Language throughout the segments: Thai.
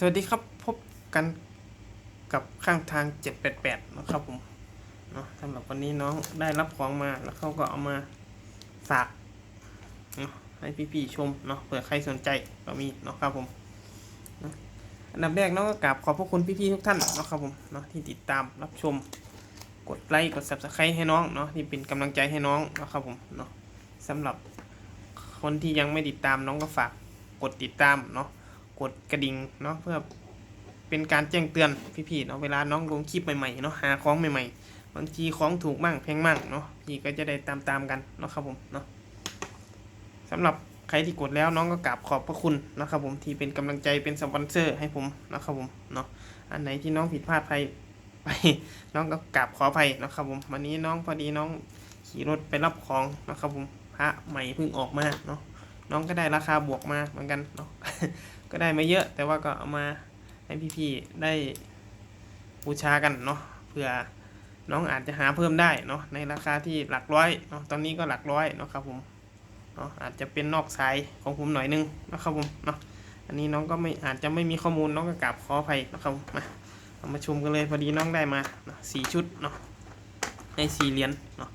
สวัสดีครับพบกันกับข้างทาง 788 นะครับผมเนาะสำหรับวันนี้น้องได้รับของมาแล้วเขาก็เอามาฝากเนาะให้พี่ๆชมเนาะเผื่อใครสนใจก็มีเนาะครับผมเนาะอันดับแรกน้องก็กราบขอบพระคุณพี่ๆทุกท่านเนาะครับผมเนาะที่ติดตามรับชม กดไลค์กด subscribe ให้น้องเนาะที่เป็นกำลังใจให้น้องนะครับผมเนาะสำหรับคนที่ยังไม่ติดตามน้องก็ฝากกดติดตามเนาะ กดกระดิ่งเนาะเพื่อเป็นการแจ้งเตือนพี่ๆเนาะเวลาน้องลงคลิปใหม่ๆเนาะหาของใหม่ๆ บางทีของถูกมั่งแพงมั่งเนาะพี่ก็จะได้ตามๆกันเนาะครับผมเนาะสำหรับใครที่กดแล้วน้องก็กราบขอบพระคุณนะครับผมที่เป็นกำลังใจเป็นสปอนเซอร์ให้ผมนะครับผมเนาะอันไหนที่น้องผิดพลาดไปไปน้องก็กราบขออภัยนะครับผมวันนี้น้องพอดีน้องขี่รถไปรับของนะครับผมพระใหม่เพิ่งออกมาเนาะน้องก็ได้ราคาบวกมาเหมือนกันเนาะ ก็ได้ไม่เยอะ แต่ว่าก็เอามาให้พี่ๆได้บูชากันเนาะเผื่อน้องอาจจะหาเพิ่มได้เนาะในราคาที่หลักร้อยเนาะตอนนี้ก็หลักร้อยเนาะครับผมเนาะอาจจะเป็นนอกสายของผมหน่อยนึงนะครับผมเนาะอันนี้น้องก็ไม่อาจจะไม่มีข้อมูลน้องก็กราบขออภัยนะครับมาเอามาชมกันเลยพอดีน้องได้มาสี่ชุดเนาะในสี่เหรียญเนาะ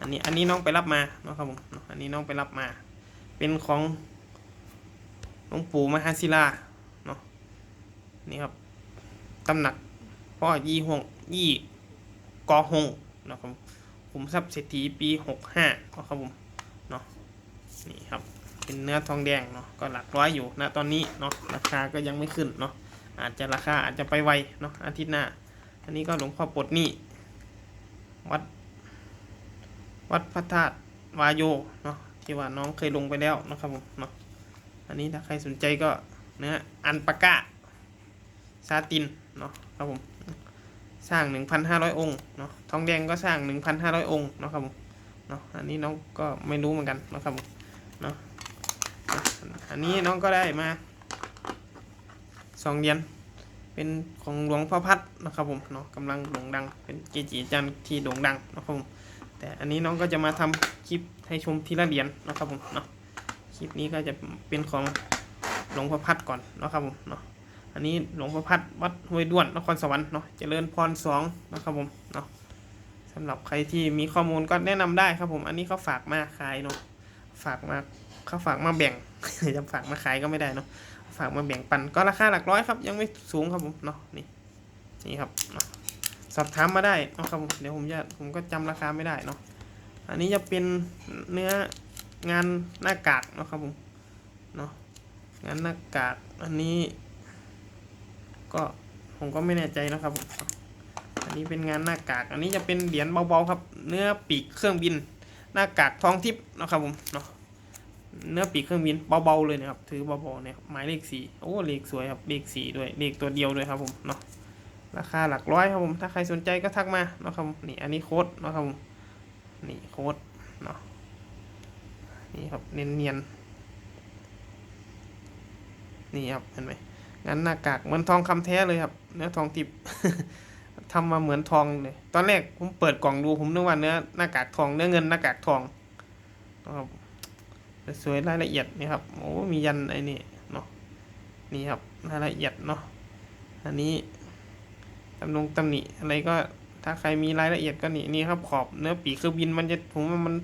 อันนี้อันนี้น้องไปรับมาเนาะครับผมเนาะอันนี้น้องไปรับมา เป็นของ หลวงปู่มหาศิลาเนาะนี่ครับตำหนักพ่อยี่หงยี่กอหงนะครับขุมทรัพย์เศรษฐีปีหกห้านะครับผมเนาะนี่ครับเป็นเนื้อทองแดงเนาะก็หลักร้อยอยู่นะตอนนี้เนาะราคาก็ยังไม่ขึ้นเนาะอาจจะราคาอาจจะไปไวเนาะอาทิตย์หน้า อันนี้ก็หลวงพ่อปลดนี่วัดวัดพระธาตุวายโยเนาะที่ว่าน้องเคยลงไปแล้วนะครับผมเนาะ อันนี้ถ้าใครสนใจก็เนื้ออันปากะซาตินเนาะครับผมสร้าง 1,500 องค์เนาะทองแดงก็สร้าง 1,500 องค์เนาะครับผมเนาะอันนี้น้องก็ไม่รู้เหมือนกันเนาะครับผมเนาะอันนี้น้องก็ได้มาสองเหรียญเป็นของหลวงพ่อพัดนะครับผมเนาะกำลังโด่งดัง เป็นเกจิอาจารย์ที่โด่งดังนะครับผมแต่อันนี้น้องก็จะมาทำคลิปให้ชมทีละเหรียญนะครับผมเนาะ คลิปนี้ก็จะเป็นของหลวงพ่อพัดก่อนนะครับผมเนาะอันนี้หลวงพ่อพัดวัดห้วยด้วนนครสวรรค์เนาะเจริญพรสองนะครับผมเนาะสำหรับใครที่มีข้อมูลก็แนะนำได้ครับผม อันนี้เขาฝากมาขายเนาะฝากมาเขาฝากมาแบ่งจะฝากมาขายก็ไม่ได้เนาะฝากมาแบ่งปันก็ราคาหลักร้อยครับ ยังไม่สูงครับผมเนาะนี่นี่ครับสอบถามมาได้นะครับผมเดี๋ยวผมจะผมก็จำราคาไม่ได้เนาะอันนี้จะเป็นเนื้อ งานหน้ากากนะครับผมเนาะงานหน้ากากอันนี้ ก็ผมก็ไม่แน่ใจนะครับผมอันนี้เป็นงานหน้ากาก อันนี้จะเป็นเหรียญเบาๆครับ เนื้อปีกเครื่องบิน หน้ากากทองทิพย์นะครับผมเนาะเนื้อปีกเครื่องบินเบาๆเลยนะครับถือเบาๆเนี่ยหมายเลขสี่โอ้เลขสวยครับเลขสี่ด้วยเลขตัวเดียวด้วยครับผมเนาะราคาหลักร้อยครับผมถ้าใครสนใจก็ทักมาเนาะครับผมนี่อันนี้โค้ดเนาะครับผมนี่โค้ดเนาะ นี่ครับเนียนๆนี่ครับเห็นไหมงั้นหน้ากากเหมือนทองคำแท้เลยครับ เนื้อทองทิพย์ทำมาเหมือนทองเลยตอนแรกผมเปิดกล่องดูผมนึกว่าเนื้อหน้ากากทองเนื้อเงินหน้ากากทองนะครับสวยรายละเอียดนี่ครับโอ้มียันไอ้นี่เนาะนี่ครับรายละเอียดเนาะอันนี้ตำนงตำหนิอะไรก็ถ้าใครมีรายละเอียดก็นี่นี่ครับขอบเนื้อปีกเครื่องบินมันจะผมว่ามัน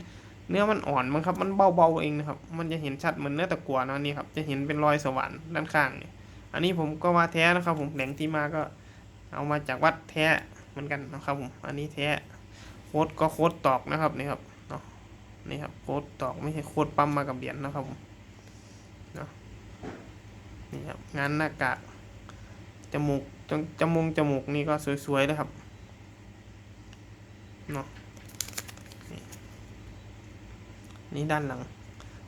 เนื้อมันอ่อนมั้งครับ มันเบาๆเองนะครับ มันจะเห็นชัดเหมือนเนื้อตะกั่วนะนี่ครับ จะเห็นเป็นรอยสว่านด้านข้างเนี่ย อันนี้ผมก็ว่าแท้นะครับ ผมแหล่งที่มาก็ เอามาจากวัดแท้เหมือนกันนะครับผม อันนี้แท้โค้ดก็โค้ดตอกนะครับนี่ครับเนาะ นี่ครับโค้ดตอกไม่ใช่โค้ดปั๊มมากับเหรียญนะครับผมเนาะ นี่ครับงานหน้ากากจมูกจจมูกจมูกนี่ก็สวยๆเลยครับเนาะ นี่ด้านหลัง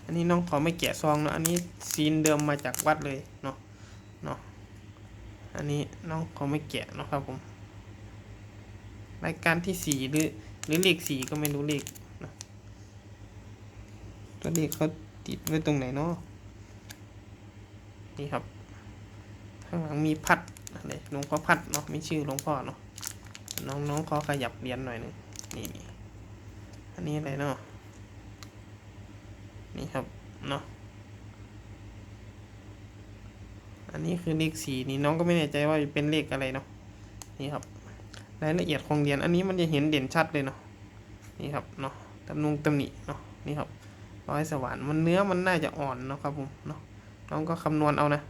อันนี้น้องขอไม่แกะซองนะอันนี้ซีนเดิมมาจากวัดเลยเนาะเนาะอันนี้น้องขอไม่แกะนะครับผมรายการที่สี่หรือหรือเลขสี่ก็ไม่รู้เลขนะตัวเลขเขาติดไว้ตรงไหนเนาะนี่ครับข้างหลังมีพัดอะไรหลวงพ่อพัดเนาะไม่ชื่อหลวงพ่อเนาะน้องน้องขอขยับเรียญหน่อยหนึ่งนี่นี่อันนี้อะไรเนาะ ครับเนาะอันนี้คือเลขสี่นี่น้องก็ไม่แน่ใจว่าเป็นเลขอะไรเนาะนี่ครับรายละเอียดของเหรียญอันนี้มันจะเห็นเด่นชัดเลยเนาะนี่ครับเนาะตำนุงตำหนิเนาะนี่ครับร้อยสว่านมันเนื้อมันน่าจะอ่อนเนาะครับผมเนาะน้องก็คำนวณเอานะ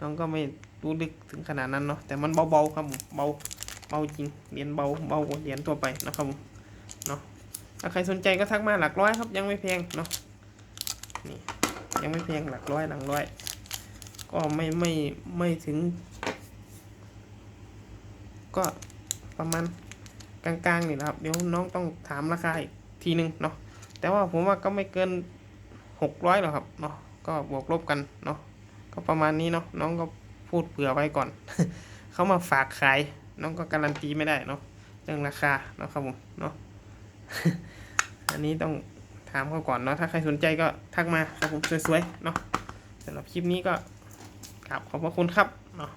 น้องก็ไม่รู้ลึกถึงขนาดนั้นเนาะแต่มันเบาๆครับผมเบาเบาจริงเหรียญเบาเบากว่าเหรียญทั่วไปนะครับผมเนาะถ้าใครสนใจก็ทักมาหลักร้อยครับยังไม่แพงเนาะ นี่ยังไม่แพงหลักร้อยหลังร้อย ก็ไม่ไม่ไม่ถึง ก็ประมาณกลางๆนี่นะครับ เดี๋ยวน้องต้องถามราคาอีกทีนึงเนาะแต่ว่าผมว่าก็ไม่เกินหกร้อยหรอกครับเนาะก็บวกลบกันเนาะก็ประมาณนี้เนาะน้องก็พูดเผื่อไว้ก่อน เขามาฝากขายน้องก็การันตีไม่ได้เนาะเรื่องราคาเนาะครับผมเนาะอันนี้ต้อง ถามเขาก่อนเนาะถ้าใครสนใจก็ทักมาครับผมสวยๆเนาะสำหรับคลิปนี้ก็กราบขอบพระคุณครับเนาะ